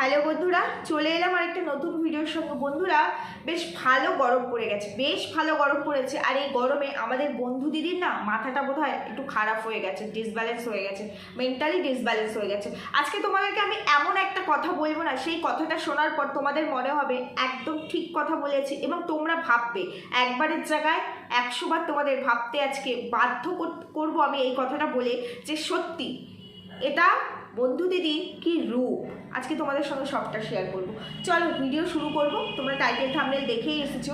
Hello বন্ধুরা, চলে এলাম আর একটা নতুন ভিডিওর সঙ্গে। বন্ধুরা, বেশ ভালো গরম পড়ে গেছে, বেশ ভালো গরম পড়েছে। আর এই গরমে আমাদের বন্ধু দিদির না মাথাটা বোধ হয় একটু খারাপ হয়ে গেছে ডিসব্যালেন্স হয়ে গেছে মেন্টালি ডিসব্যালেন্স হয়ে গেছে। আজকে তোমাদেরকে আমি এমন একটা কথা বলব না, সেই কথাটা শোনার পর তোমাদের মনে হবে একদম ঠিক কথা বলেছি এবং তোমরা ভাববে, একবারের জায়গায় একশোবার তোমাদের ভাবতে আজকে বাধ্য কর- করব আমি এই কথাটা বলে যে সত্যি, এটা বন্ধু দিদি কি রূপ? আজকে তোমাদের সঙ্গে সবটা শেয়ার করব। চলো ভিডিও শুরু করব। তোমরা টাইটেল থামনেল দেখেই এসেছ।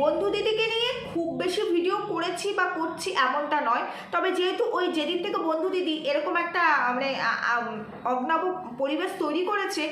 বন্ধু দিদিকে নিয়ে খুব বেশি ভিডিও করেছি বা করছি এমনটা নয়। তবে যেহেতু ওই যেদিন থেকে বন্ধু দিদি এরকম একটা মানে অগ্নাব পরিবেশ তৈরি করেছে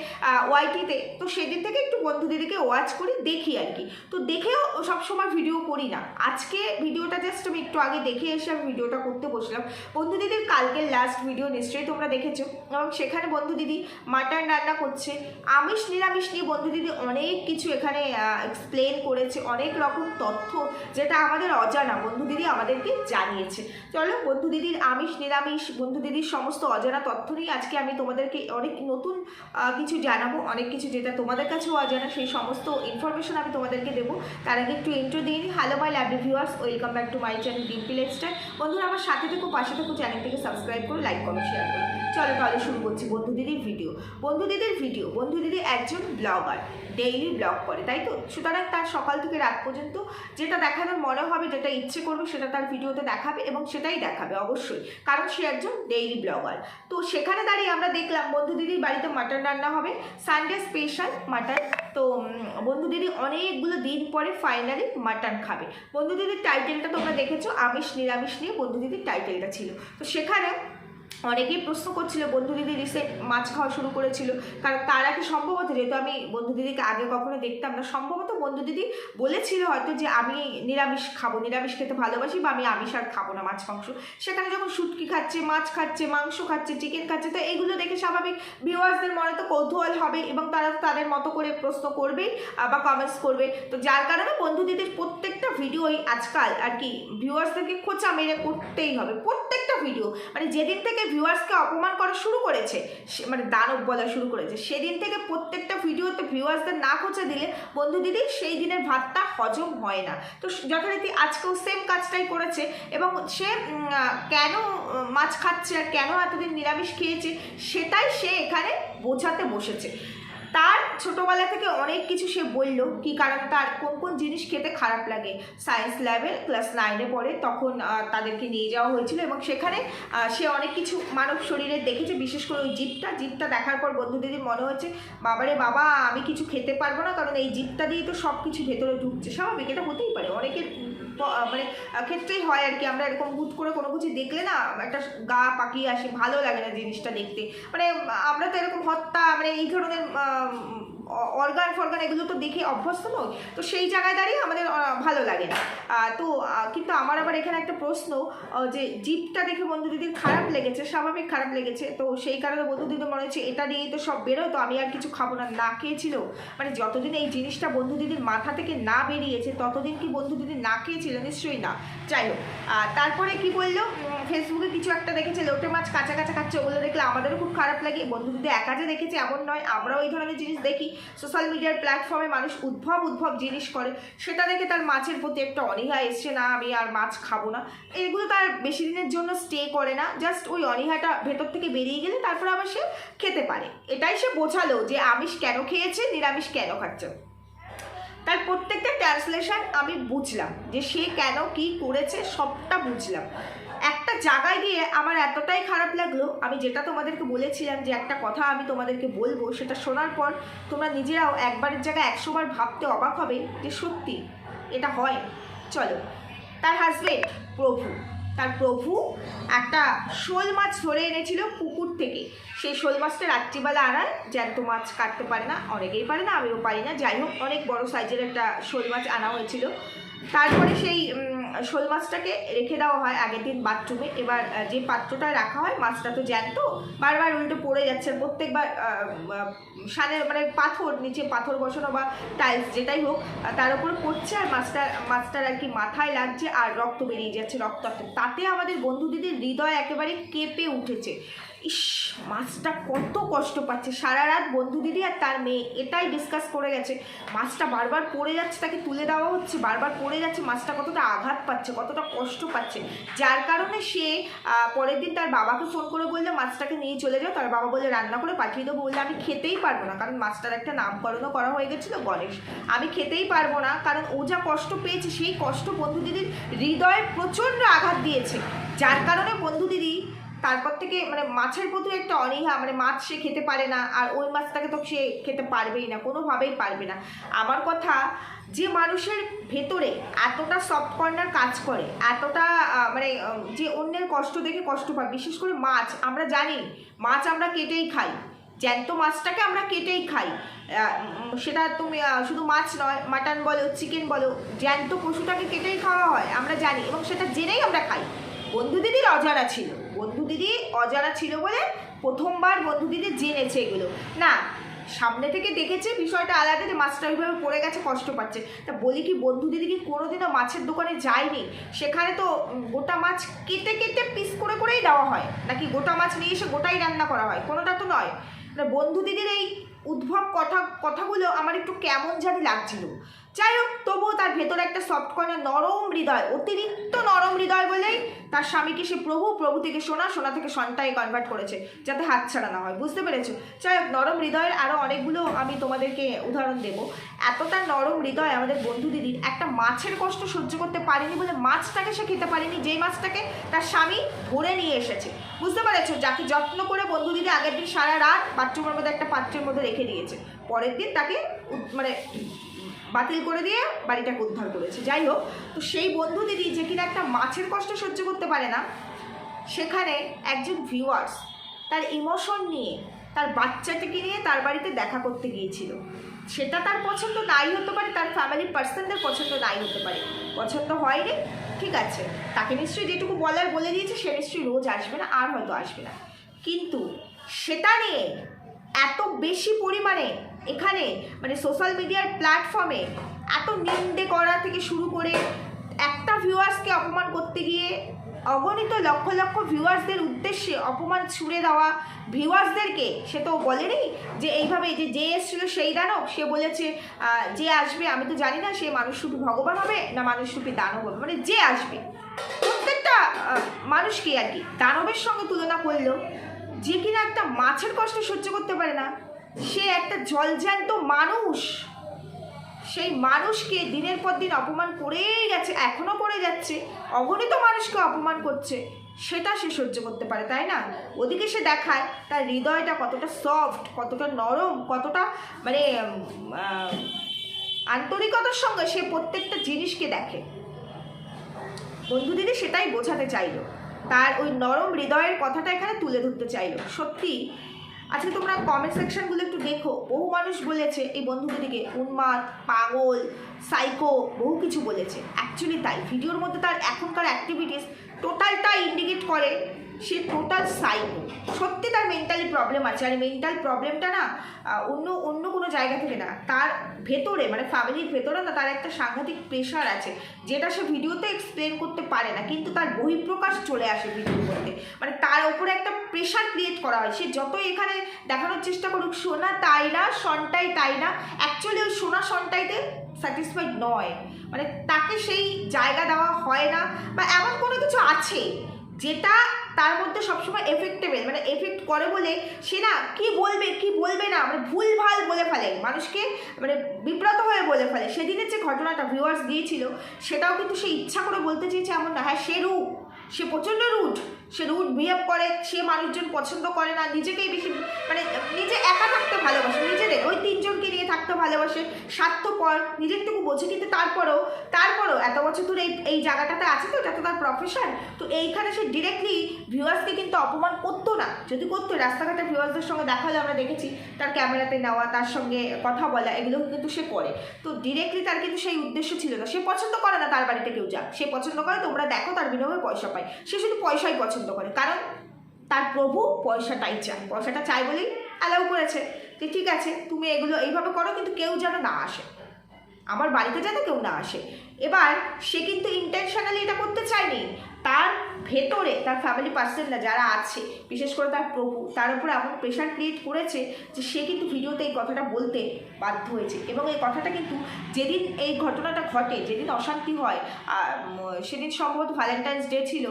ওয়াইটিতে তো সেদিন থেকে একটু বন্ধু দিদিকে ওয়াচ করি, দেখি আর কি। তো দেখেও সবসময় ভিডিও করি না। আজকে ভিডিওটা জাস্ট আমি একটু আগে দেখে এসে আমি ভিডিওটা করতে বসলাম। বন্ধু দিদির কালকের লাস্ট ভিডিও নিশ্চয়ই তোমরা দেখেছ। এবং সেখানে বন্ধু দিদি মাটন রান্না করছে। আমিষ, নিরামিষ নিয়ে বন্ধু দিদি অনেক কিছু এখানে এক্সপ্লেন করেছে, অনেক রকম তথ্য যেটা আমাদের অজানা। বন্ধু দিদি আমাদেরকে জানিয়েছে। চলো, বন্ধু দিদির আমিষ, নিরামিষ, বন্ধু দিদির সমস্ত অজানা তথ্য নিয়ে আজকে আমি তোমাদেরকে অনেক নতুন কিছু জানাব, অনেক কিছু যেটা তোমাদের কাছেও অজানা, সেই সমস্ত ইনফরমেশন আমি তোমাদেরকে দেবো। তার আগে একটু ইন্ট্রো দিয়ে নিই। Hello my love viewers welcome back to my channel Dimpi lifestyle বন্ধুরা, আমার সাথে থেকো, পাশে থেকো চ্যানেলটিকে সাবস্ক্রাইব করো লাইক করো শেয়ার করো। চলো, তাহলে শুরু করছি বন্ধু দিদির ভিডিও বন্ধু দিদির ভিডিও বন্ধু দিদি একজন ব্লগার ডেইলি ব্লগ করে, তাই তো? সুতরাং তার সকাল থেকে রাত পর্যন্ত যেটা দেখানোর মনে হবে, যেটা ইচ্ছে করবে, সেটা তার ভিডিওতে দেখাবে এবং সেটাই দেখাবে অবশ্যই, কারণ সে একজন ডেইলি ব্লগার তো সেখানে দাঁড়িয়ে আমরা দেখলাম বন্ধু দিদির বাড়িতে মাটন রান্না হবে সানডে স্পেশাল মাটন তো বন্ধু দিদি অনেকগুলো দিন পরে ফাইনালি মাটন খাবে। বন্ধু দিদির টাইটেলটা তোমরা দেখেছ, আমিষ নিরামিষ নিয়ে বন্ধু দিদির টাইটেলটা ছিল। তো সেখানে অনেকেই প্রশ্ন করছিল, বন্ধু দিদি রিসেন্ট মাছ খাওয়া শুরু করেছিল। কারণ তার আগে সম্ভবত, যেহেতু আমি বন্ধু দিদিকে আগে কখনো দেখতাম না, সম্ভবত বন্ধু দিদি বলেছিল হয়তো যে, আমি নিরামিষ খাব, নিরামিষ খেতে ভালোবাসি বা আমি আমিষ আর খাব না মাছ, মাংস। সেখানে যখন শুটকি খাচ্ছে, মাছ খাচ্ছে, মাংস খাচ্ছে চিকেন খাচ্ছে, তো এইগুলো দেখে স্বাভাবিক ভিউয়ার্সদের মনে তো কৌতূহল হবে এবং তারা তাদের মতো করে প্রশ্ন করবেই বা কমেন্টস করবে। তো যার কারণে বন্ধু দিদির প্রত্যেকটা ভিডিওই আজকাল আর কি ভিউয়ার্সদেরকে খোঁচা মেরে করতেই হবে, প্রত্যেকটা ভিডিও মানে যেদিন থেকে ভিউয়ার্সকে অপমান করা শুরু করেছে মানে দানব বলা শুরু করেছে। সেদিন থেকে প্রত্যেকটা ভিডিওতে ভিউয়ার্সদের না খোঁচা দিলে, বন্ধু দিদি, সেই দিনের ভাতটা হজম হয় না। তো যথারীতি আজকেও সেম কাজটাই করেছে এবং সে কেন মাছ খাচ্ছে আর কেন এতদিন নিরামিষ খেয়েছে, সেটাই সে এখানে বোঝাতে বসেছে। ছোটবেলা থেকে অনেক কিছু সে বলল, কি কারণ তার কোন কোন জিনিস খেতে খারাপ লাগে। সায়েন্স ল্যাবে ক্লাস নাইনে পড়ে তখন তাদেরকে নিয়ে যাওয়া হয়েছিল এবং সেখানে সে অনেক কিছু মানব শরীরে দেখেছে, বিশেষ করে ওই জিপটা। জিপটা দেখার পর বন্ধু দিদির মনে হচ্ছে, বাবারে বাবা, আমি কিছু খেতে পারব না, কারণ এই জিপটা দিয়েই তো সব কিছু ভেতরে ঢুকছে। স্বাভাবিক, এটা হতেই পারে। অনেকের মানে ক্ষেত্রেই হয় আর কি। আমরা এরকম হুট করে কোনো কিছু দেখলে না, একটা গা পাকিয়ে আসে, ভালো লাগে না জিনিসটা দেখতে। মানে আমরা তো এরকম হত্যা মানে এই ধরনের অর্গান ফর্গান এগুলো তো দেখে অভ্যস্ত নয় তো সেই জায়গায় দাঁড়িয়ে আমাদের ভালো লাগে না। তো কিন্তু আমার আবার এখানে একটা প্রশ্ন যে জিপটা দেখে বন্ধু দিদির খারাপ লেগেছে, স্বাভাবিক খারাপ লেগেছে, তো সেই কারণে বন্ধু দিদি মনে হচ্ছে এটা দিয়েই তো সব বেরোয়, তো আমি আর কিছু খাব না না খেয়েছিল মানে যতদিন এই জিনিসটা বন্ধু দিদির মাথা থেকে না বেরিয়েছে, ততদিন কি বন্ধু দিদি না খেয়েছিল? নিশ্চয়ই না। যাই হোক তারপরে কি বলল? ফেসবুকে কিছু একটা দেখেছে, লোটে মাছ কাঁচা কাঁচা খাচ্ছে, ওগুলো দেখলে আমাদেরও খুব খারাপ লাগে। বন্ধু দিদি একা যে দেখেছে, এমন নয়, আমরাও এই ধরনের জিনিস দেখি। সোশ্যাল মিডিয়ার প্ল্যাটফর্মে মানুষ উদ্ভব উদ্ভব জিনিস করে। সেটা দেখে তার মাছের প্রতি একটা অনীহা এসছে, না, আমি আর মাছ খাব না। এগুলো তার বেশি দিনের জন্য স্টে করে না। জাস্ট ওই অনীহাটা ভেতর থেকে বেরিয়ে গেলে তারপর আবার সে খেতে পারে। এটাই সে বোঝালো যে, আমিষ কেন খেয়েছে, নিরামিষ কেন খাচ্ছে? তার প্রত্যেকটা ট্রান্সলেশন আমি বুঝলাম যে, সে কেন কি করেছে, সবটা বুঝলাম। একটা জায়গায় গিয়ে আমার এতটাই খারাপ লাগল। আমি যেটা তোমাদেরকে বলেছিলাম যে একটা কথা আমি তোমাদেরকে বলব, সেটা শোনার পর তোমরা নিজেরাও একবারের জায়গায় একশোবার ভাবতে অবাক হবে যে সত্যি এটা হয়। চলো, তার হাজবেন্ড প্রভু। তার প্রভু একটা শোল মাছ ধরে এনেছিল পুকুর থেকে। সেই শোল মাছটা রাত্রিবেলা আনায় জ্যান্ত মাছ কাটতে পারে না, অনেকেই পারে না, আমিও পারি না। যাই হোক, অনেক বড় সাইজের একটা শোল মাছ আনা হয়েছিল। তারপরে সেই শোল মাছটাকে রেখে দেওয়া হয় আগের দিন বাথরুমে এবার যে পাত্রটা রাখা হয় মাছটা তো জ্যান্ত, বারবার উল্টো পড়ে যাচ্ছে। প্রত্যেকবার সানের মানে পাথর, নিচে পাথর বসানো বা টাইলস যেটাই হোক তার উপর পড়ছে আর মাছটা, মাছটার আর কি মাথায় লাগছে আর রক্ত বেরিয়ে যাচ্ছে রক্ত তাতে আমাদের বন্ধু দিদির হৃদয় একেবারে কেঁপে উঠেছে। ইস, মাছটা কত কষ্ট পাচ্ছে। সারা রাত বন্ধু দিদি আর তার মেয়ে, এটাই ডিসকাস করে গেছে। মাছটা বারবার পড়ে যাচ্ছে, তাকে তুলে দেওয়া হচ্ছে, বারবার পড়ে যাচ্ছে, মাছটা কতটা আঘাত পাচ্ছে, কতটা কষ্ট পাচ্ছে। যার কারণে সে পরের দিন তার বাবাকে ফোন করে বললে, মাছটাকে নিয়ে চলে যাও। তার বাবা বলে রান্না করে পাঠিয়ে দেবো। বললে, আমি খেতেই পারব না, কারণ মাছটার একটা নামকরণও করা হয়ে গেছিল গণেশ আমি খেতেই পারব না, কারণ ও যা কষ্ট পেয়েছে, সেই কষ্ট বন্ধু দিদির হৃদয়ে প্রচণ্ড আঘাত দিয়েছে। যার কারণে বন্ধু দিদি তারপর থেকে মানে মাছের প্রতি একটা অনীহা মানে মাছ সে খেতে পারে না আর ওই মাছটাকে তো সে খেতে পারবেই না, কোনোভাবেই পারবে না। আমার কথা, যে মানুষের ভেতরে এতটা সফট কর্নার কাজ করে, এতটা মানে যে অন্যের কষ্ট দেখে কষ্ট পায়, বিশেষ করে মাছ, আমরা জানি মাছ আমরা কেটেই খাই, জ্যান্ত মাছটাকে আমরা কেটেই খাই। সেটা তুমি শুধু মাছ নয় মাটন বলো চিকেন বলো, জ্যান্ত পশুটাকে কেটেই খাওয়া হয়, আমরা জানি এবং সেটা জেনেই আমরা খাই। বন্ধু দিদির অজানা ছিল। বন্ধু দিদি অজানা ছিল বলে প্রথমবার বন্ধু দিদি জেনেছে এগুলো। না, সামনে থেকে দেখেছে, বিষয়টা আলাদা যে মাছটা ওইভাবে পড়ে গেছে, কষ্ট পাচ্ছে। তা বলি কি, বন্ধু দিদি কি কোনোদিনও মাছের দোকানে যায়নি? সেখানে তো গোটা মাছ কেটে কেটে পিস করে করেই দেওয়া হয়। নাকি গোটা মাছ নিয়ে এসে গোটাই রান্না করা হয়? কোনোটা তো নয়। বন্ধু দিদির এই উদ্ভব কথা, কথাগুলো আমার একটু কেমন জানি লাগছিল। যাই হোক, তবুও তার ভেতরে একটা সফট কর্নার নরম হৃদয়, অতিরিক্ত নরম হৃদয় বলেই তার স্বামীকে সে প্রভু প্রভু থেকে সোনা সোনা থেকে সন্তায় কনভার্ট করেছে, যাতে হাত ছাড়া না হয়, বুঝতে পেরেছ? যাই হোক, নরম হৃদয়ের আরও অনেকগুলো আমি তোমাদেরকে উদাহরণ দেবো। এতটা নরম হৃদয় আমাদের বন্ধু দিদির একটা মাছের কষ্ট সহ্য করতে পারেনি বলে মাছটাকে সে খেতে পারেনি, যেই মাছটাকে তার স্বামী ধরে নিয়ে এসেছে। বুঝতে পেরেছ? যাকে যত্ন করে বন্ধু দিদি আগের দিন সারা রাত বাথরুমের মধ্যে একটা পাত্রের মধ্যে রেখে দিয়েছে, পরের দিন তাকে মানে বাতিল করে দিয়ে বাড়িটাকে উদ্ধার করেছে। যাই হোক, তো সেই বন্ধু দিদি যে কিনা একটা মাছের কষ্ট সহ্য করতে পারে না, সেখানে একজন ভিউয়ার্স তার ইমোশন নিয়ে, তার বাচ্চাটাকে নিয়ে তার বাড়িতে দেখা করতে গিয়েছিল। সেটা তার পছন্দ নাই হতে পারে, তার ফ্যামিলির পার্সনদের পছন্দ নাই হতে পারে। পছন্দ হয়নি, ঠিক আছে, তাকে নিশ্চয়ই যেটুকু বলার বলে দিয়েছে, সে নিশ্চয়ই রোজ আসবে না, আর হয়তো আসবে না। কিন্তু সেটা নিয়ে এত বেশি পরিমাণে এখানে মানে সোশ্যাল মিডিয়ার প্ল্যাটফর্মে এত নিন্দে করা থেকে শুরু করে একটা ভিউয়ার্সকে অপমান করতে গিয়ে অগণিত লক্ষ লক্ষ ভিউয়ার্সদের উদ্দেশ্যে অপমান ছুড়ে দেওয়া ভিউয়ার্সদেরকে সে তো বলেনি যে এইভাবে যে যে এসেছিল সেই দানব, সে বলেছে যে আসবে, আমি তো জানি না সে মানুষরূপী ভগবান হবে না মানুষরূপী দানব হবে মানে যে আসবে। প্রত্যেকটা মানুষকে আর কি দানবের সঙ্গে তুলনা করল যে কিনা একটা মাছের কষ্ট সহ্য করতে পারে না সে একটা জলজ্যান্ত মানুষ। সেই মানুষকে দিনের পর দিন অপমান করেই গেছে এখনও করে যাচ্ছে। অগণিত মানুষকে অপমান করছে। সেটা সে সহ্য করতে পারে, তাই না? ওদিকে সে দেখায়, তার হৃদয়টা কতটা সফট কতটা নরম, কতটা মানে আন্তরিকতার সঙ্গে সে প্রত্যেকটা জিনিসকে দেখে। বন্ধু দিদি সেটাই বোঝাতে চাইলো। তার ওই নরম হৃদয়ের কথাটা এখানে তুলে ধরতে চাইলো। সত্যি আজকে তোমরা কমেন্ট সেকশনগুলো একটু দেখো। বহু মানুষ বলেছে, এই বন্ধুদেরকে উন্মাদ, পাগল সাইকো বহু কিছু বলেছে। অ্যাকচুয়ালি তাই, ভিডিওর মধ্যে তার এখনকার অ্যাক্টিভিটিস টোটালটা ইন্ডিকেট করে সে টোটাল সাইকো সত্যি তার মেন্টালি প্রবলেম আছে। আর মেন্টাল প্রবলেমটা না অন্য অন্য কোনো জায়গা থেকে না, তার ভেতরে মানে ফ্যামিলির ভেতরে না তার একটা সাংঘাতিক প্রেশার আছে, যেটা সে ভিডিওতে এক্সপ্লেন করতে পারে না, কিন্তু তার বহিঃপ্রকাশ চলে আসে ভিডিওর মধ্যে। মানে তার ওপরে একটা প্রেশার ক্রিয়েট করা হয়। সে যতই এখানে দেখানোর চেষ্টা করুক, সোনা তাই না, সনটাই তাই না অ্যাকচুয়ালি ওই সোনা সনটাইতে স্যাটিসফাইড নয়। মানে তাকে সেই জায়গা দেওয়া হয় না, বা এমন কোনো কিছু আছে যেটা তার মধ্যে সবসময় এফেক্টেবেল মানে এফেক্ট করে বলে সে না কি বলবে কি বলবে না মানে ভুল ভালো বলে ফেলে। মানুষকে মানে বিব্রত হয়ে বলে ফেলে। সেদিনের যে ঘটনাটা ভিউয়ার্স দিয়েছিল, সেটাও কিন্তু সে ইচ্ছা করে বলতে চেয়েছে এমন না। হ্যাঁ সে রূপ, সে প্রচণ্ড রুট সে রুট বিহেভ করে, সে মানুষজন পছন্দ করে না, নিজেকেই বেশি মানে নিজে একা থাকতে ভালোবাসে, নিজেদের, ওই তিনজনকে নিয়ে থাকতে ভালোবাসে, স্বার্থপর, নিজেরটুকু বোঝে, কিন্তু তারপরেও তারপরেও এত বছর ধরে এই এই জায়গাটাতে আছে তো এটা তো তার প্রফেশন তো এইখানে সে ডিরেক্টলি ভিউয়ার্সকে কিন্তু অপমান করতো না। যদি করতো, রাস্তাঘাটে ভিউয়ার্সদের সঙ্গে দেখা হলে আমরা দেখেছি, তার ক্যামেরাতে নেওয়া, তার সঙ্গে কথা বলা এগুলো কিন্তু সে করে। তো ডিরেক্টলি তার কিন্তু সেই উদ্দেশ্য ছিল না। সে পছন্দ করে না তার বাড়িতে কেউ যাক। সে পছন্দ করে, তোমরা দেখো, তার বিনিময়ে পয়সা পায়। সে শুধু পয়সাই পছন্দ করে। কারণ তার প্রভু পয়সাটাই চায়। পয়সাটা চায় বলেই অ্যালাউ করেছে যে, ঠিক আছে, তুমি এগুলো এইভাবে করো, কিন্তু কেউ যেন না আসে। আমার বাড়িতে যেন কেউ না আসে। এবার সে কিন্তু ইন্টেনশনালি এটা করতে চায়নি। তার ভেতরে তার ফ্যামিলি পার্সনরা যারা আছে, বিশেষ করে তার প্রভু, তার উপরে এমন প্রেশার ক্রিয়েট করেছে যে সে কিন্তু ভিডিওতে এই কথাটা বলতে বাধ্য হয়েছে। এবং এই কথাটা কিন্তু যেদিন এই ঘটনাটা ঘটে, যেদিন অশান্তি হয় সেদিন সম্ভবত ভ্যালেন্টাইন্স ডে ছিল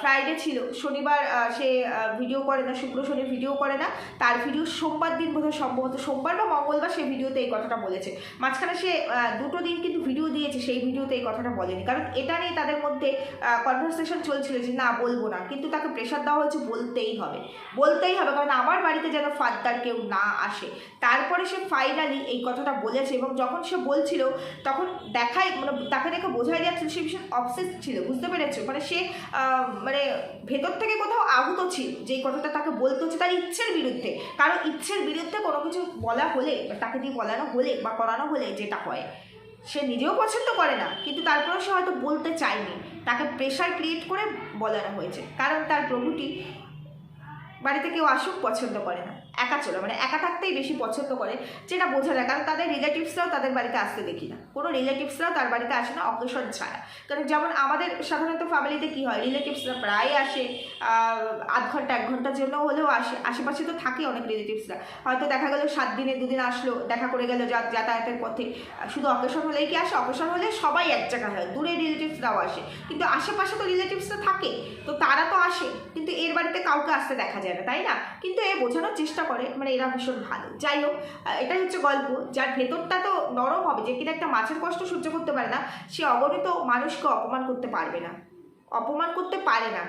ফ্রাইডে ছিল, শনিবার সে ভিডিও করে না, শুক্র শনি ভিডিও করে না, তার ভিডিও সোমবার দিন বোধহয় সম্ভবত সোমবার বা মঙ্গলবার সে ভিডিওতে এই কথাটা বলেছে। মাঝখানে সে দুটো দিন কিন্তু ভিডিও দিয়েছে, সেই ভিডিওতে এই কথাটা বলেনি। কারণ এটা নিয়ে তাদের মধ্যে কনভারসেশন চলছিল যে না, বলব না। কিন্তু তাকে প্রেশার দেওয়া হয়েছে, বলতেই হবে। বলতেই হবে, কারণ আমার বাড়িতে যেন ফাদ্দার কেউ না আসে। তারপরে সে ফাইনালি এই কথাটা বলেছে এবং যখন সে বলছিল, তখন দেখাই মানে তাকে দেখে বোঝাই যাচ্ছে সে ভীষণ অবসেস ছিল, বুঝতে পেরেছ? মানে সে মানে ভেতর থেকে কোথাও আহত ছিল যে কথাটা তাকে বলতে হচ্ছে তার ইচ্ছের বিরুদ্ধে। কারণ ইচ্ছের বিরুদ্ধে কোনো কিছু বলা হলে তাকে দিয়ে বলানো হলে, বা করানো হলে যেটা হয় সে নিজেও পছন্দ করে না, কিন্তু তারপরেও সে হয়তো বলতে চায়নি। তাকে প্রেশার ক্রিয়েট করে বলানো হয়েছে। কারণ তার প্রভুটি বাড়িতে কেউ আসুক, পছন্দ করে না। একা চলে মানে একা থাকতেই বেশি পছন্দ করে, যেটা বোঝা যায়। কারণ তাদের রিলেটিভসরাও তাদের বাড়িতে আসতে দেখি না। কোনো রিলেটিভসরাও তার বাড়িতে আসে না অকেশন ছাড়া। কারণ যেমন আমাদের সাধারণত ফ্যামিলিতে কী হয় রিলেটিভসরা প্রায় আসে আধ ঘণ্টা, এক ঘণ্টার জন্য হলেও আসে। আশেপাশে তো থাকে অনেক রিলেটিভসরা হয়তো দেখা গেলো সাত দিনে দুদিন আসলো, দেখা করে গেলো যাতায়াতের পথে। শুধু অকেশন হলেই কি আসে? অকেশন হলে সবাই এক জায়গায় হয়, দূরে রিলেটিভসরাও আসে। কিন্তু আশেপাশে তো রিলেটিভসরা থাকে, তো তারা তো আসে। কিন্তু এর বাড়িতে কাউকে আসতে দেখা যায় না, তাই না? কিন্তু এ বোঝানোর চেষ্টা করে মানে এরা ভীষণ ভালো। যাই হোক এটাই হচ্ছে গল্প। যার ভেতরটা তো নরম হবে, যে কিনা একটা মাছের কষ্ট সহ্য করতে পারে না, সে অগণিত মানুষকে অপমান করতে পারবে না। অপমান করতে পারে না।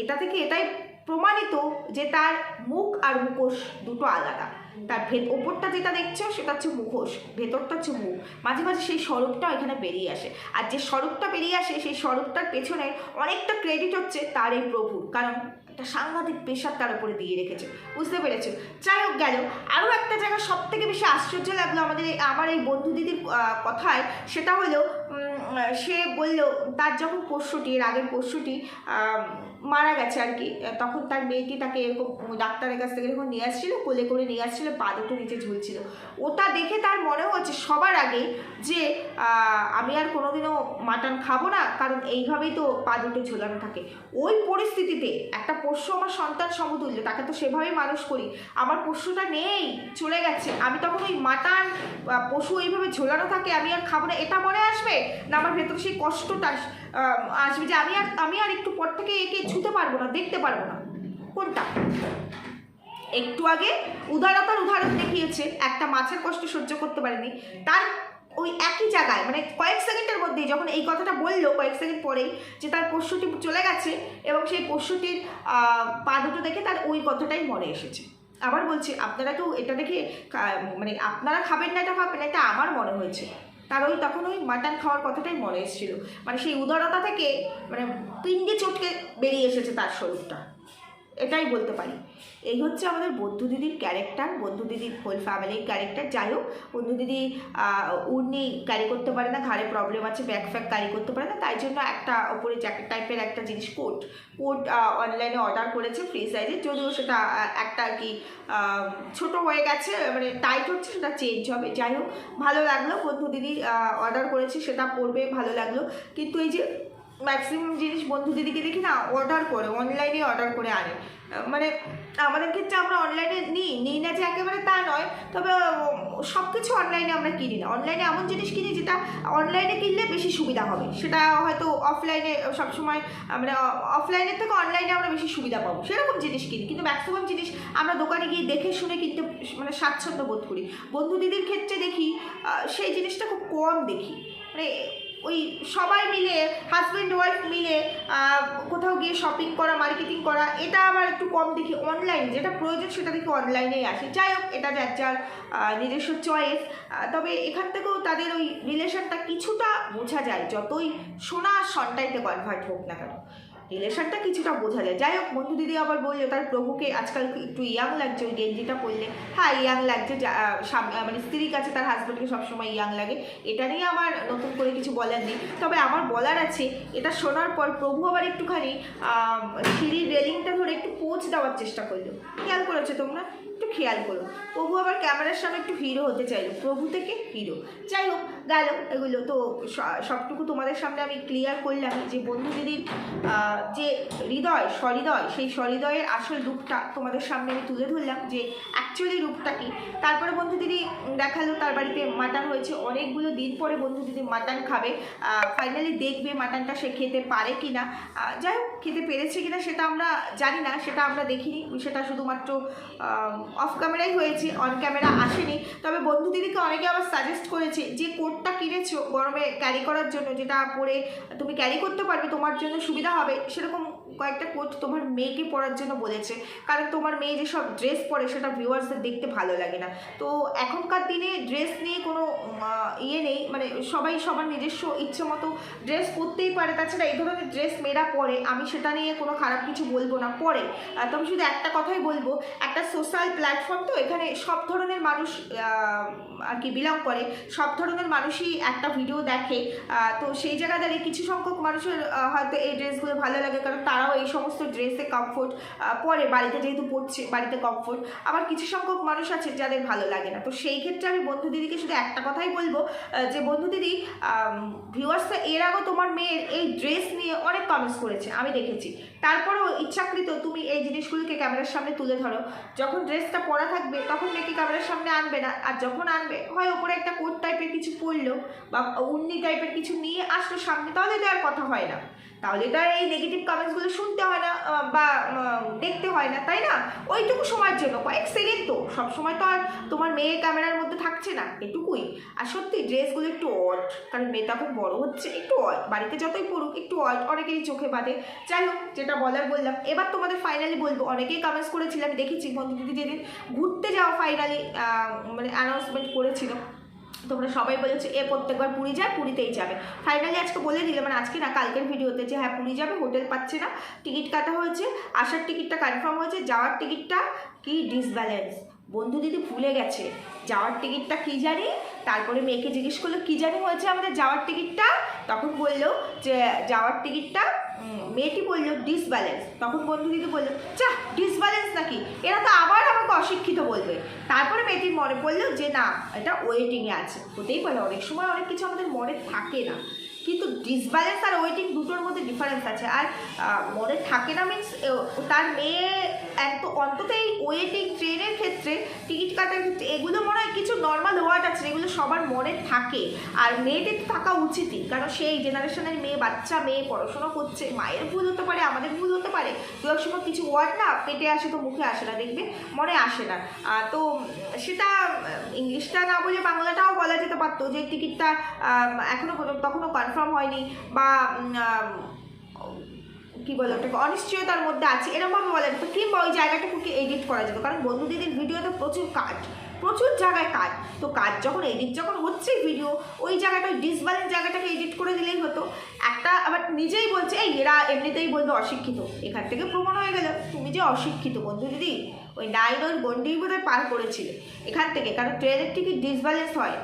এটা থেকে এটাই প্রমাণিত যে তার মুখ আর মুখোশ দুটো আলাদা। তার ভেত, ওপরটা যেটা দেখছ, সেটা হচ্ছে মুখোশ, ভেতরটা হচ্ছে মুখ। মাঝে মাঝে সেই স্বরূপটা এখানে বেরিয়ে আসে। আর যে স্বরূপটা বেরিয়ে আসে, সেই স্বরূপটার পেছনে অনেকটা ক্রেডিট হচ্ছে তার এই প্রভুর। কারণ একটা সাংঘাতিক প্রেশার তার উপরে দিয়ে রেখেছে। বুঝতে পেরেছেন যাই হোক, গেল। আরও একটা জায়গা সব থেকে বেশি আশ্চর্য লাগল আমাদের আমার এই বন্ধু দিদির কথায়, সেটা হলো সে বলল, তার যখন পশুটি এর আগের পশুটি মারা গেছে আর কি তখন তার মেয়েটি তাকে এরকম ডাক্তারের কাছ থেকে যখন নিয়ে আসছিল, কোলে করে নিয়ে আসছিল, পা দুটো নিচে ঝুলছিল। ওটা দেখে তার মনে হচ্ছে সবার আগে যে আমি আর কোনোদিনও মাটন খাব না, কারণ এইভাবেই তো পা দুটো ঝোলানো থাকে। ওই পরিস্থিতিতে একটা পোষ্য আমার সন্তান সমতুল্য, তাকে তো সেভাবেই মানুষ করি। আমার পোষ্যটা নেই, চলে গেছে। আমি তখন ওই মাটান পশু এইভাবে ঝোলানো থাকে, আমি আর খাব না, এটা মনে আসবে? না আমার ভেতরে সেই কষ্টটা আসবে যে আমি আর আমি আর একটু পর থেকে একে ছুতে পারব না, দেখতে পারব না। কোনটা? একটু আগে উদারতার উদাহরণ দেখিয়েছে, একটা মাছের কষ্ট সহ্য করতে পারেনি। তার ওই একই জায়গায় মানে কয়েক সেকেন্ডের মধ্যেই যখন এই কথাটা বলল, কয়েক সেকেন্ড পরেই যে তার পশুটি চলে গেছে এবং সেই পশুটির পা দুটো দেখে তার ওই কথাটাই মনে এসেছে। আবার বলছি, আপনারা কেউ এটা দেখে মানে আপনারা খাবেন না, এটা ভাববেন এটা আমার মনে হয়েছে। তার ওই তখন ওই মাটন খাওয়ার কথাটাই মনে এসেছিল। মানে সেই উদারতা থেকে মানে পিণ্ডে চটকে বেরিয়ে এসেছে তার স্বরূপটা এটাই বলতে পারি। এই হচ্ছে আমাদের বন্ধু দিদির ক্যারেক্টার বন্ধু দিদির হোল ফ্যামিলির ক্যারেক্টার যাই হোক, বন্ধু দিদি উর্নি ক্যারি করতে পারে না, ঘাড়ে প্রবলেম আছে ব্যাক ফ্যাক ক্যারি করতে পারে না, তাই জন্য একটা ওপরে জ্যাকেট টাইপের একটা জিনিস কোট কোট অনলাইনে অর্ডার করেছে ফ্রি সাইজে যদিও সেটা একটা আর কি ছোট হয়ে গেছে মানে টাইট হচ্ছে, সেটা চেঞ্জ হবে। যাই হোক, ভালো লাগল, বন্ধু দিদি অর্ডার করেছে, সেটা পরবে, ভালো লাগল। কিন্তু এই যে ম্যাক্সিমাম জিনিস বন্ধু দিদিকে দেখি না অর্ডার করে অনলাইনে অর্ডার করে আনে। মানে আমাদের ক্ষেত্রে আমরা অনলাইনে নিই নিই না যে একেবারে তা নয়, তবে সব কিছু অনলাইনে আমরা কিনি না। অনলাইনে এমন জিনিস কিনি যেটা অনলাইনে কিনলে বেশি সুবিধা হবে। সেটা হয়তো অফলাইনে সবসময় মানে অফলাইনের থেকে অনলাইনে আমরা বেশি সুবিধা পাবো। সেরকম জিনিস কিনি, কিন্তু ম্যাক্সিমাম জিনিস আমরা দোকানে গিয়ে দেখে শুনে কিনতে মানে স্বাচ্ছন্দ্য বোধ করি। বন্ধু দিদির ক্ষেত্রে দেখি সেই জিনিসটা খুব কম দেখি। মানে ওই সবাই মিলে হাজব্যান্ড ওয়াইফ মিলে কোথাও গিয়ে শপিং করা মার্কেটিং করা, এটা আবার একটু কম দেখি অনলাইন যেটা প্রয়োজন সেটা দেখি অনলাইনেই আসে। যাই হোক, এটা যার যার নিজস্ব চয়েস তবে এখান থেকেও তাদের ওই রিলেশনটা কিছুটা বোঝা যায়, যতই সোনা সন্টাইতে কনভার্ট হোক না কেন। রিলেশনটা কিছুটা বোঝা যায়। যাই হোক, বন্ধু দিদি আবার বলল, তার প্রভুকে আজকাল একটু ইয়াং লাগছে, ওই গেঞ্জিটা পরলে। হ্যাঁ ইয়াং লাগছে মানে স্ত্রীর কাছে তার হাজব্যান্ডকে সবসময় ইয়াং লাগে। এটা নিয়ে আমার নতুন করে কিছু বলার নেই। তবে আমার বলার আছে, এটা শোনার পর প্রভু আবার একটুখানি সিঁড়ির রেলিংটা ধরে একটু পোচ দেওয়ার চেষ্টা করল। খেয়াল করেছ তোমরা? একটু খেয়াল করো। প্রভু আবার ক্যামেরার সামনে একটু হিরো হতে চাইলো, প্রভু থেকে হিরো যাই হোক, গেল, এগুলো তো সবটুকু তোমাদের সামনে আমি ক্লিয়ার করলাম যে বন্ধু দিদির যে হৃদয়, সহৃদয়, সেই সহৃদয়ের আসল রূপটা তোমাদের সামনে আমি তুলে ধরলাম যে অ্যাকচুয়ালি রূপটা কি? তারপরে বন্ধু দিদি দেখাল, তার বাড়িতে মাটন হয়েছে। অনেকগুলো দিন পরে বন্ধু দিদি মাটন খাবে। ফাইনালি দেখবে মাটনটা সে খেতে পারে কি না যাই হোক, খেতে পেরেছে কিনা সেটা আমরা জানি না, সেটা আমরা দেখিনি। সেটা শুধুমাত্র অফ ক্যামেরাই হয়েছে অন ক্যামেরা আসেনি। তবে বন্ধু দিদিকে অনেকে আবার সাজেস্ট করেছে যে কোটটা কিনেছো গরমে ক্যারি করার জন্য, যেটা পরে তুমি ক্যারি করতে পারবে, তোমার জন্য সুবিধা হবে। সেরকম কয়েকটা কোট তোমার মেয়েকে পরার জন্য বলেছে। কারণ তোমার মেয়ে যেসব ড্রেস পরে সেটা ভিউয়ার্সদের দেখতে ভালো লাগে না। তো এখনকার দিনে ড্রেস নিয়ে কোনো ইয়ে নেই। মানে সবাই সবার নিজস্ব ইচ্ছে মতো ড্রেস পরতেই পারে। তাছাড়া এই ধরনের ড্রেস মেয়েরা পরে। আমি সেটা নিয়ে কোনো খারাপ কিছু বলব না। পরে। তবে শুধু একটা কথাই বলব। একটা সোশ্যাল প্ল্যাটফর্ম তো এখানে সব ধরনের মানুষ আর কি বিলং করে। সব ধরনের মানুষই একটা ভিডিও দেখে। তো সেই জায়গা দাঁড়িয়ে কিছু সংখ্যক মানুষের হয়তো এই ড্রেসগুলো ভালো লাগে। কারণ তারাও এই সমস্ত ড্রেসে কমফোর্ট পরে বাড়িতে যেহেতু পড়ছে, বাড়িতে কমফোর্ট আবার কিছু সংখ্যক মানুষ আছে যাদের ভালো লাগে না। তো সেই ক্ষেত্রে আমি বন্ধু দিদিকে শুধু একটা কথাই বলব যে বন্ধু দিদি ভিউয়ার্সরা এর আগেও তোমার মেয়ের এই ড্রেস নিয়ে অনেক কমেন্টস করেছে, আমি দেখেছি। তারপরেও ইচ্ছাকৃত তুমি এই জিনিসগুলোকে ক্যামেরার সামনে তুলে ধরো। যখন ড্রেসটা পরা থাকবে, তখন মেয়েকে ক্যামেরার সামনে আনবে না। আর যখন আনবে, হয় ওপরে একটা কোট টাইপের কিছু পরলো বা উন্নি টাইপের কিছু নিয়ে আসলো সামনে, তাহলে তো আর কথা হয় না। তাহলে তো আর এই নেগেটিভ কমেন্টসগুলো শুনতে হয় না বা দেখতে হয় না, তাই না? ওইটুকু সময়ের জন্য, কয়েক সেকেন্ড তো। সব সময় তো আর তোমার মেয়ে ক্যামেরার মধ্যে থাকছে না, এটুকুই। আর সত্যি, ড্রেসগুলো একটু অড কারণ মেয়ে তখন বড় হচ্ছে, একটু অড বাড়িতে যতই পড়ুক, একটু অড অনেকেরই চোখে বাঁধে। যাই হোক যেটা বলার বললাম। এবার তোমাদের ফাইনালি বলব, অনেকেই কমেন্টস আমি দেখেছি, বন্ধু দিদি যেদিন ঘুরতে যাওয়া ফাইনালি মানে অ্যানাউন্সমেন্ট করেছিল। তোমরা সবাই বলেছ, এ প্রত্যেকবার পুরী যায়, পুরীতেই যাবে। ফাইনালি আজকে বলে দিলে মানে আজকে না, কালকের ভিডিওতে যে হ্যাঁ পুরী যাবে, হোটেল পাচ্ছে না, টিকিট কাটা হয়েছে, আসার টিকিটটা কনফার্ম হয়েছে, যাওয়ার টিকিটটা কি ডিসব্যালেন্স বন্ধু দিদি ভুলে গেছে, যাওয়ার টিকিটটা কি জানি? তারপরে মেয়েকে জিজ্ঞেস করল, কি জানি হয়েছে আমাদের যাওয়ার টিকিটটা? তখন বলল যে, যাওয়ার টিকিটটা মেয়েটি বলল ডিসব্যালেন্স তখন বন্ধু দিদি বলল চা ডিসব্যালেন্স নাকি? এরা তো আবার আমাকে অশিক্ষিত বলবে। তারপরে মেয়েটির মনে পড়ল যে, না, এটা ওয়েটিংয়ে আছে। হতেই পারে, অনেক সময় অনেক কিছু আমাদের মনে থাকে না। কিন্তু ডিসব্যালেন্স আর ওয়েটিং দুটোর মধ্যে ডিফারেন্স আছে। আর মনে থাকে না মিনস তার মেয়ে অন্তত এই ওয়েটিং ট্রেনের ক্ষেত্রে টিকিট কাটার ক্ষেত্রে এগুলো মনে হয় কিছু নর্মাল ওয়ার্ড আছে এগুলো সবার মনে থাকে। আর মেয়েদের তো থাকা উচিতই, কারণ সেই জেনারেশনের মেয়ে, বাচ্চা, মেয়ে, পড়াশোনা করছে, মায়ের ভুল হতে পারে, আমাদের ভুল হতে পারে। দু এক সময় কিছু ওয়ার্ড না, পেটে আসে তো মুখে আসে না, দেখবে? মনে আসে না। তো সেটা ইংলিশটা না বলে বাংলাটাও বলা যেতে পারতো যে টিকিটটা এখনও এখনও তখনও কনফার্ম হয়নি বা কি বলে ওটাকে? অনিশ্চয়তার মধ্যে আছে। এরকমভাবে বলা যেত কিংবা ওই জায়গাটাকে এডিট করা যেত। কারণ বন্ধু দিদির ভিডিওতে প্রচুর কাজ। প্রচুর জায়গায় কাজ। তো কাজ যখন এডিট যখন হচ্ছে ভিডিও ওই জায়গাটা, ওই ডিসব্যালেন্স জায়গাটাকে এডিট করে দিলেই হতো। একটা আবার নিজেই বলছে, এই, এরা এমনিতেই বলবে অশিক্ষিত। এখান থেকে প্রমাণ হয়ে গেল, তুমি যে অশিক্ষিত বন্ধু দিদি, ওই নাইন ওর গন্ডি বোধহয় পার করেছিলে এখান থেকে। কারণ ট্রেনের টিকিট ডিসব্যালেন্স হয়।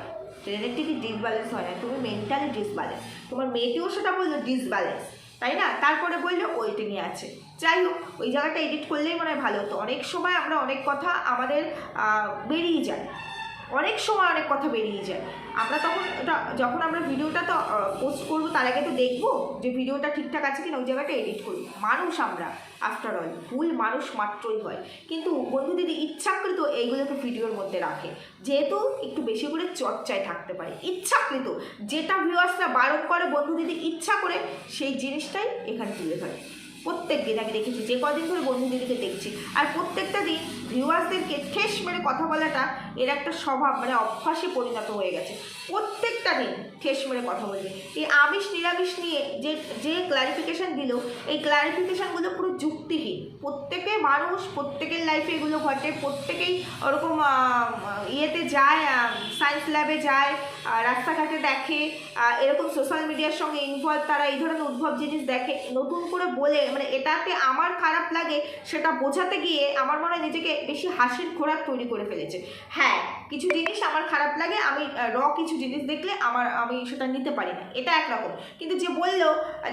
ট্রেনের টিকিট ডিসব্যালেন্স হয় না। তুমি মেন্টালি ডিসব্যালেন্স তোমার মেয়েটিও সেটা বলল ডিসব্যালেন্স তাই না? তারপরে বলল ওয়েটিংয়ে আছে। যাই হোক, ওই জায়গাটা এডিট করলেই মনে হয় ভালো হতো। অনেক সময় আমরা অনেক কথা আমাদের বেরিয়ে যায়। অনেক সময় অনেক কথা বেরিয়ে যায়। আমরা তখন ওটা, যখন আমরা ভিডিওটা তো পোস্ট করব, তার আগে তো দেখব যে ভিডিওটা ঠিকঠাক আছে কিনা, ওই জায়গাটা এডিট করি। মানুষ আমরা আফটার অল ভুল মানুষ মাত্রই হয়। কিন্তু বন্ধু দিদি ইচ্ছাকৃত এইগুলোকে ভিডিওর মধ্যে রাখে। যেহেতু একটু বেশি করে চর্চায় থাকতে পারে। ইচ্ছাকৃত, যেটা ভিউয়ার্সরা বারণ করে বন্ধু দিদি ইচ্ছা করে, সেই জিনিসটাই এখানে তুলে ধরে। প্রত্যেক দিন আমি দেখেছি, যে কদিন ধরে বন্ধু দিদিকে দেখছি। আর প্রত্যেকটা দিন ভিউয়ার্সদেরকে ঠেস মেরে কথা বলাটা এর একটা স্বভাব মানে অভ্যাসে পরিণত হয়ে গেছে। প্রত্যেকটা দিন ঠেস মেরে কথা বলবে এই আমিষ, নিরামিষ নিয়ে যে যে ক্লারিফিকেশান দিল, এই ক্লারিফিকেশানগুলো পুরো যুক্তিহীন। প্রত্যেকে মানুষ, প্রত্যেকের লাইফে এগুলো ঘটে, প্রত্যেকেই ওরকম ইয়েতে যায় সায়েন্স ল্যাবে যায় রাস্তাঘাটে দেখে এরকম সোশ্যাল মিডিয়ার সঙ্গে ইনভলভ তারা এই ধরনের উদ্ভব জিনিস দেখে। নতুন করে বলে মানে এটাতে আমার খারাপ লাগে সেটা বোঝাতে গিয়ে আমার মনে হয় নিজেকে বেশি হাসির খোরাক তৈরি করে ফেলেছে। হ্যাঁ কিছু জিনিস আমার খারাপ লাগে, আমি র কিছু জিনিস দেখলে আমার, আমি সেটা নিতে পারি না। এটা একরকম। কিন্তু যে বলল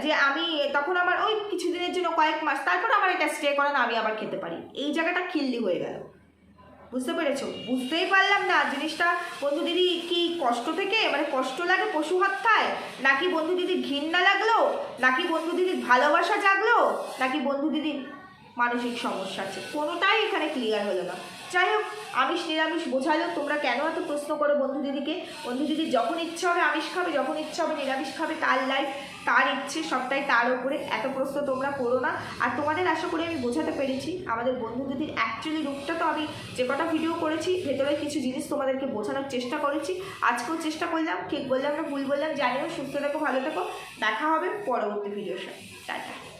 যে আমি, তখন আমার ওই কিছুদিনের জন্য কয়েক মাস, তারপর আমার এটা স্টে করে না, আমি আবার খেতে পারি। এই জায়গাটা খিল্লি হয়ে গেল। বুঝতে পেরেছ? বুঝতেই পারলাম না জিনিসটা। বন্ধু দিদি কি কষ্ট থেকে মানে কষ্ট লাগে পশু হত্যায়? নাকি বন্ধু দিদির ঘৃণা লাগল? নাকি বন্ধু দিদির ভালোবাসা জাগলো? নাকি বন্ধু দিদির মানসিক সমস্যা আছে? কোনোটাই এখানে ক্লিয়ার হলো না। যাই হোক, আমিষ নিরামিষ বোঝালো, তোমরা কেন এত প্রশ্ন করো বন্ধু দিদিকে? বন্ধু দিদি যখন ইচ্ছা হবে, আমিষ খাবে, যখন ইচ্ছা হবে, নিরামিষ খাবে, তার লাইফ তার ইচ্ছে সবটাই তার উপরে। এত প্রশ্ন তোমরা করো না। আর তোমাদের আশা করি আমি বোঝাতে পেরেছি। আমাদের বন্ধু দিদির অ্যাকচুয়ালি রূপটা তো আমি যে কটা ভিডিও করেছি, ভেতরে কিছু জিনিস তোমাদেরকে বোঝানোর চেষ্টা করেছি। আজকেও চেষ্টা করলাম, ঠিক বললাম না, ভুল বললাম, জানিও, সুস্থ থাকো, ভালো থাকো। দেখা হবে পরবর্তী ভিডিওর সাথে। টাটা।